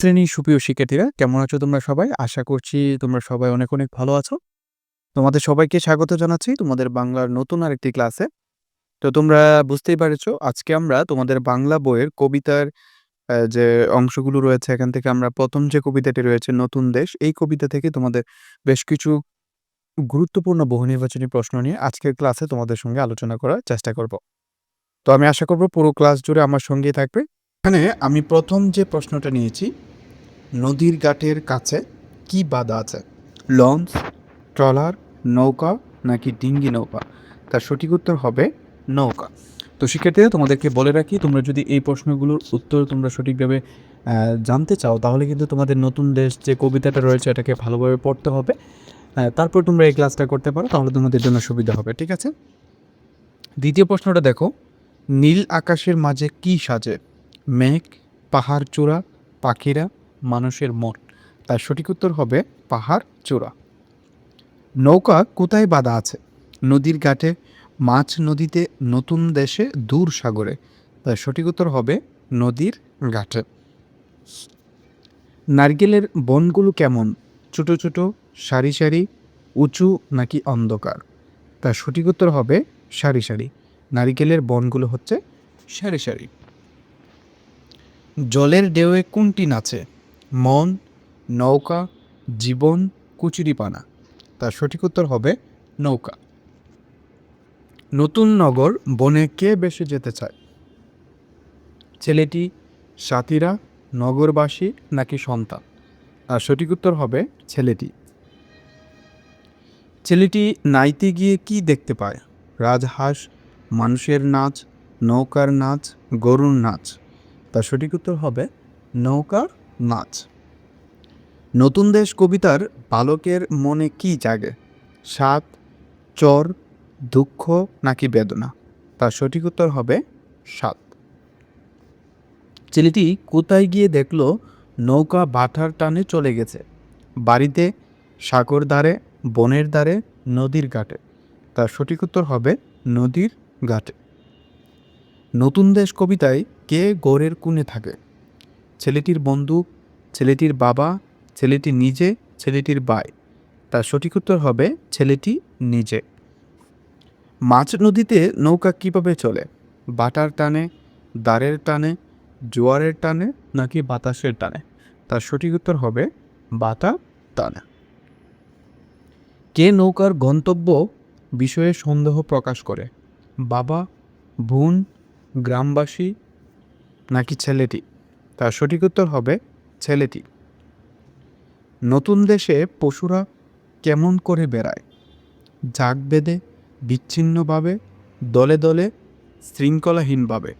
শ্রেণির সুপ্রিয় শিক্ষার্থীরা, কেমন আছো তোমরা সবাই? আশা করছি তোমরা সবাই অনেক অনেক ভালো আছো। তোমাদের সবাইকে স্বাগত জানাচ্ছি তোমাদের বাংলার নতুন আরেকটি ক্লাসে। তো তোমরা বুঝতেই পারছ, আজকে আমরা তোমাদের বাংলা বইয়ের কবিতার যে অংশগুলো রয়েছে, এখান থেকে আমরা প্রথম যে কবিতাটি রয়েছে, নতুন দেশ, এই কবিতা থেকে তোমাদের বেশ কিছু গুরুত্বপূর্ণ বহু নির্বাচনী প্রশ্ন নিয়ে আজকের ক্লাসে তোমাদের সঙ্গে আলোচনা করার চেষ্টা করব। তো আমি আশা করব পুরো ক্লাস জুড়ে আমার সঙ্গেই থাকবে। এখানে আমি প্রথম যে প্রশ্নটা নিয়েছি নদীর ঘাটের কাছে কি বাধা আছে? লঞ্চ ট্রলার নৌকা নাকি ডিঙ্গি নৌকা? তার সঠিক উত্তর হবে নৌকা। তো শিক্ষার্থীরা তোমাদেরকে বলে রাখি তোমরা যদি এই প্রশ্নগুলোর উত্তর তোমরা সঠিকভাবে জানতে চাও তাহলে কিন্তু তোমাদের নতুন দেশ যে কবিতাটা রয়েছে এটাকে ভালোভাবে পড়তে হবে। তারপর তোমরা এই ক্লাসটা করতে পারো তাহলে তোমাদের জন্য সুবিধা হবে ঠিক আছে? দ্বিতীয় প্রশ্নটা দেখো নীল আকাশের মাঝে কি সাজে? মেঘ পাহাড় চূড়া পাখিরা মানুষের মন। তার সঠিক উত্তর হবে পাহাড় চূড়া। নৌকা কোথায় বাঁধা আছে? নদীর ঘাটে, মাছ নদীতে, নতুন দেশে, দূর সাগরে। তার সঠিক উত্তর হবে নদীর ঘাটে। নারকেলের বনগুলো কেমন? ছোট ছোট, সারি সারি, উঁচু নাকি অন্ধকার? তার সঠিক উত্তর হবে সারি সারি। নারিকেলের বনগুলো হচ্ছে সারি সারি। জলের ঢেউয়ে কোনটি নাচে? মন, নৌকা, জীবন, কুচুরিপানা। তার সঠিক উত্তর হবে নৌকা। নতুন নগর বনে কে বেশি যেতে চায়? ছেলেটি, সাথীরা, নগরবাসী নাকি সন্তান? আর সঠিক উত্তর হবে ছেলেটি। ছেলেটি নাইতে গিয়ে কি দেখতে পায়? রাজহাঁস, মানুষের নাচ, নৌকার নাচ, গরুর নাচ। তার সঠিক উত্তর হবে নৌকার নাচ। নতুন দেশ কবিতার বালকের মনে কি জাগে? সাত চর, দুঃখ নাকি বেদনা? তার সঠিক উত্তর হবে সাত ছেলেটি কোথায় গিয়ে দেখল নৌকা বাটার টানে চলে গেছে? বাড়িতে, সাগর ধারে, বনের ধারে, নদীর ঘাটে। তার সঠিক উত্তর হবে নদীর ঘাটে। নতুন দেশ কবিতায় কে গোরের কোণে থাকে? ছেলেটির বন্ধু, ছেলেটির বাবা, ছেলেটি নিজে, ছেলেটির ভাই। তার সঠিক উত্তর হবে ছেলেটি নিজে। মাছ নদীতে নৌকা কীভাবে চলে? বাটার টানে দাঁড়ের টানে, জোয়ারের টানে নাকি বাতাসের টানে? তার সঠিক উত্তর হবে বাতা টানে। কে নৌকার গন্তব্য বিষয়ে সন্দেহ প্রকাশ করে? বাবা, বোন, গ্রামবাসী নাকি ছেলেটি? তার সঠিক উত্তর হবে ছেলেটি। নতুন দেশে পশুরা কেমন করে বেড়ায়? জাগ বেঁধে বিচ্ছিন্নভাবে, দলে দলে, শৃঙ্খলাহীনভাবে।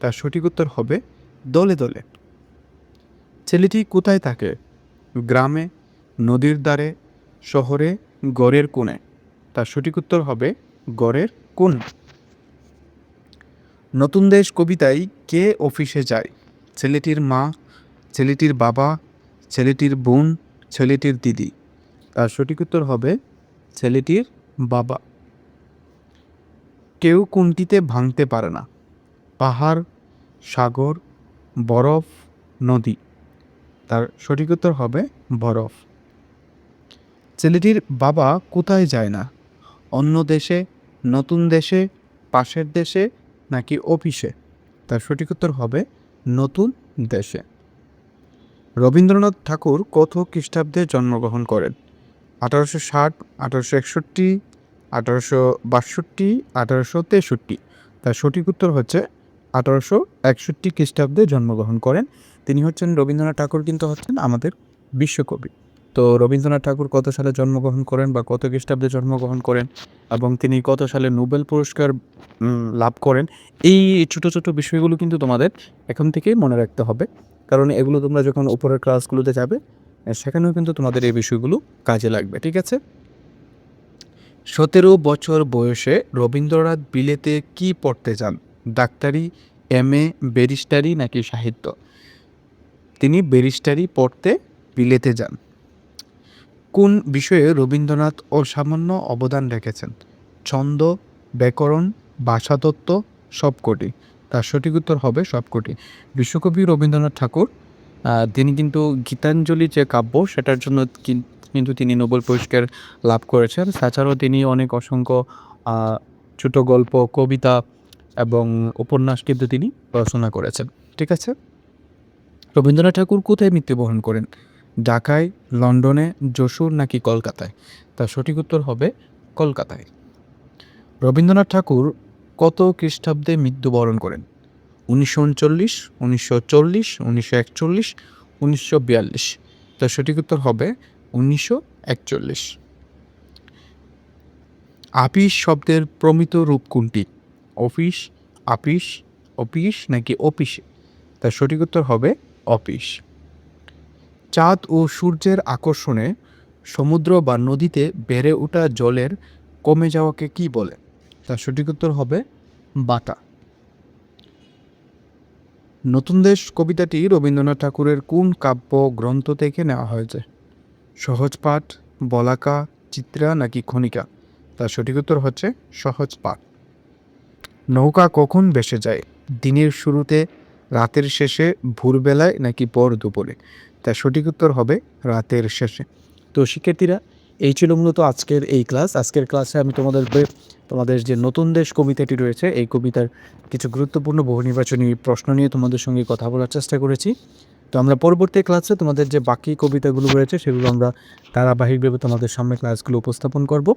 তার সঠিক উত্তর হবে দলে দলে। ছেলেটি কোথায় থাকে? গ্রামে, নদীর ধারে, শহরে, গড়ের কোণে? তার সঠিক উত্তর হবে গড়ের কোণে। নতুন দেশ কবিতায় কে অফিসে যায়? ছেলেটির মা, ছেলেটির বাবা, ছেলেটির বোন, ছেলেটির দিদি। তার সঠিক উত্তর হবে ছেলেটির বাবা। কেউ কোনটিতে ভাঙতে পারে না। পাহাড়, সাগর, বরফ, নদী। তার সঠিক উত্তর হবে বরফ। ছেলেটির বাবা কোথায় যায় না? অন্য দেশে, নতুন দেশে, পাশের দেশে, নাকি অফিসে? তার সঠিক উত্তর হবে নতুন দেশে। রবীন্দ্রনাথ ঠাকুর কত খ্রিস্টাব্দে জন্মগ্রহণ করেন? আঠারোশো ষাট, আঠারোশো একষট্টি, আঠারোশো বাষট্টি, আঠারোশো তেষট্টি। তার সঠিক উত্তর হচ্ছে আঠারোশো একষট্টি খ্রিস্টাব্দে জন্মগ্রহণ করেন। তিনি হচ্ছেন রবীন্দ্রনাথ ঠাকুর কিন্তু হচ্ছেন আমাদের বিশ্বকবি। তো রবীন্দ্রনাথ ঠাকুর কত সালে জন্মগ্রহণ করেন বা কত খ্রিস্টাব্দে জন্মগ্রহণ করেন এবং তিনি কত সালে নোবেল পুরস্কার লাভ করেন, এই ছোট ছোট বিষয়গুলো কিন্তু তোমাদের এখন থেকেই মনে রাখতে হবে। কারণ এগুলো তোমরা যখন উপরের ক্লাসগুলোতে যাবে সেখানেও কিন্তু তোমাদের এই বিষয়গুলো কাজে লাগবে, ঠিক আছে? সতেরো বছর বয়সে রবীন্দ্রনাথ বিলেতে কি পড়তে যান? ডাক্তারি, এম এ, ব্যারিস্টারি নাকি সাহিত্য? তিনি ব্যারিস্টারি পড়তে বিলেতে যান। কোন বিষয়ে রবীন্দ্রনাথ অসামান্য অবদান রেখেছেন? ছন্দ, ব্যাকরণ, ভাষাতত্ত্ব, সবকটি। তার সঠিক উত্তর হবে সবকটি। বিশ্বকবি রবীন্দ্রনাথ ঠাকুর তিনি কিন্তু গীতাঞ্জলি যে কাব্য, সেটার জন্য কিন- কিন্তু তিনি নোবেল পুরস্কার লাভ করেছেন। তাছাড়াও তিনি অনেক অসংখ্য ছোট গল্প, কবিতা এবং উপন্যাস কিন্তু তিনি রচনা করেছেন। ঠিক আছে? রবীন্দ্রনাথ ঠাকুর কোথায় মৃত্যুবরণ করেন? ঢাকায়, লন্ডনে, যশোর নাকি কলকাতায়? তার সঠিক উত্তর হবে কলকাতায়। রবীন্দ্রনাথ ঠাকুর কত খ্রিস্টাব্দে মৃত্যুবরণ করেন? উনিশশো উনচল্লিশ, উনিশশো চল্লিশ, উনিশশো একচল্লিশ, উনিশশো বিয়াল্লিশ। তার সঠিক উত্তর হবে উনিশশো একচল্লিশ। আপিস শব্দের প্রমিত রূপ কোনটি? অফিস, আপিস অফিস নাকি অফিসে তার সঠিক উত্তর হবে অফিস চাঁদ ও সূর্যের আকর্ষণে সমুদ্র বা নদীতে বেড়ে ওঠা জলের কমে যাওয়াকে কি বলে? তার সঠিক উত্তর হবে বাটা। নতুন দেশ কবিতাটি রবীন্দ্রনাথ ঠাকুরের কোন কাব্য গ্রন্থ থেকে নেওয়া হয়েছে? সহজ পাঠ, বলাকা, চিত্রা নাকি খনিকা? তার সঠিক উত্তর হচ্ছে সহজ পাঠ। নৌকা কখন ভেসে যায়? দিনের শুরুতে, রাতের শেষে, ভোরবেলায় নাকি পর দুপুরে? তার সঠিক উত্তর হবে রাতের শেষে। তো শিক্ষার্থীরা, এই ছিল মূলত আজকের এই ক্লাস। আজকের ক্লাসে আমি তোমাদের তোমাদের যে নতুন দেশ কবিতাটি রয়েছে, এই কবিতার কিছু গুরুত্বপূর্ণ বহু নির্বাচনী প্রশ্ন নিয়ে তোমাদের সঙ্গে কথা বলার চেষ্টা করেছি। তো আমরা পরবর্তী ক্লাসে তোমাদের যে বাকি কবিতাগুলো রয়েছে, সেগুলো আমরা ধারাবাহিকভাবে তোমাদের সামনে ক্লাসগুলো উপস্থাপন করব।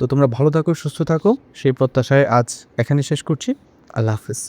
তো তোমরা ভালো থাকো, সুস্থ থাকো। সেই প্রত্যাশায় আজ এখানে শেষ করছি। আল্লাহ হাফিজ।